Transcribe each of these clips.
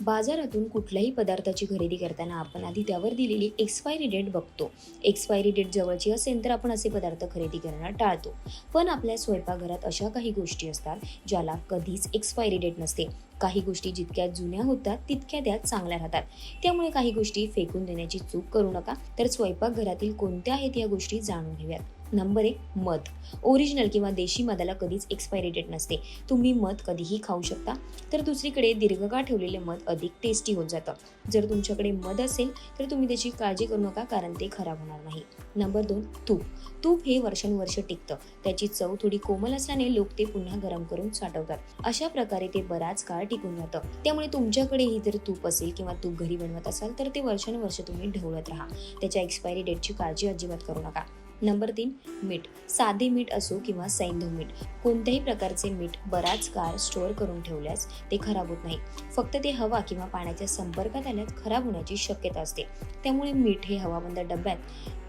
बाजारातून कुठल्याही पदार्थाची खरेदी करताना आपण आधी त्यावर दिलेली एक्सपायरी डेट बघतो. एक्सपायरी डेट जवळची असेल तर आपण असे पदार्थ खरेदी करणं टाळतो. पण आपल्या स्वयंपाकघरात अशा काही गोष्टी असतात ज्याला कधीच एक्सपायरी डेट नसते. काही गोष्टी जितक्या जुन्या होतात तितक्या त्या चांगल्या राहतात. त्यामुळे काही गोष्टी फेकून देण्याची चूक करू नका. तर स्वयंपाकघरातील कोणत्या आहेत या गोष्टी जाणून घेऊयात. नंबर एक मध. ओरिजिनल किंवा देशी मधाला कधीच एक्सपायरी डेट नसते. तुम्ही मध कधीही खाऊ शकता. तर दुसरीकडे दीर्घकाळ ठेवलेले मध अधिक टेस्टी होत जातं. जर तुमच्याकडे मध असेल तर तुम्ही त्याची काळजी करू नका कारण ते खराब होणार नाही. नंबर दोन तूप. तूप हे वर्षानुवर्ष टिकतं. त्याची चव थोडी कोमल असल्याने लोक ते पुन्हा गरम करून साठवतात. अशा प्रकारे ते बराच काळ टिकून जातं त्यामुळे तुमच्याकडेही जर तूप असेल किंवा तूप घरी बनवत असाल तर ते वर्षानुवर्ष तुम्ही ढवळत राहा. त्याच्या एक्सपायरी डेटची काळजी अजिबात करू नका. नंबर तीन मीठ. साधे मीठ असो किंवा सैंधव मीठ. कोणत्याही प्रकारचे मीठ बराच काळ स्टोअर करून ठेवल्यास ते खराब होत नाही. फक्त ते हवा किंवा पाण्याच्या संपर्कात आल्यास खराब होण्याची शक्यता असते. त्यामुळे मीठ हे हवाबंद डब्यात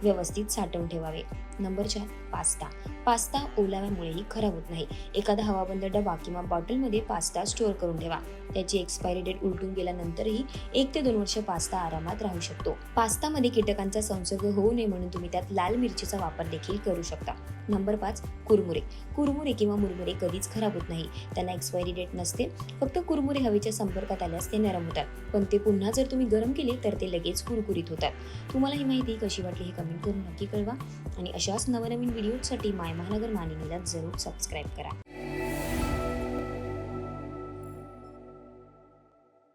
व्यवस्थित साठवून ठेवावे. नंबर चार पास्ता. पास्ता ओलाव्यामुळेही खराब होत नाही. एखादा हवाबंद डबा किंवा बॉटलमध्ये पास्ता स्टोअर करून ठेवा. त्याची एक्सपायरी डेट उलटून गेल्यानंतरही एक ते दोन वर्ष पास्ता आरामात राहू शकतो. पास्तामध्ये कीटकांचा संसर्ग होऊ नये म्हणून तुम्ही त्यात लाल मिरचीचा वापर देखील करू शकता. नंबर पाच कुरमुरे. कुरमुरे किंवा मुरमुरे कधीच खराब होत नाही. त्यांना एक्सपायरी डेट नसते. फक्त कुरमुरे हवेच्या संपर्कात आल्यास ते नरम होतात. पण ते पुन्हा जर तुम्ही गरम केले तर ते लगेच कुरकुरीत होतात. तुम्हाला ही माहिती कशी वाटली हे कमेंट करून नक्की कळवा. आणि अशाच नवनवीन व्हिडिओसाठी माय महानगर मानिनीला जरूर सबस्क्राईब करा.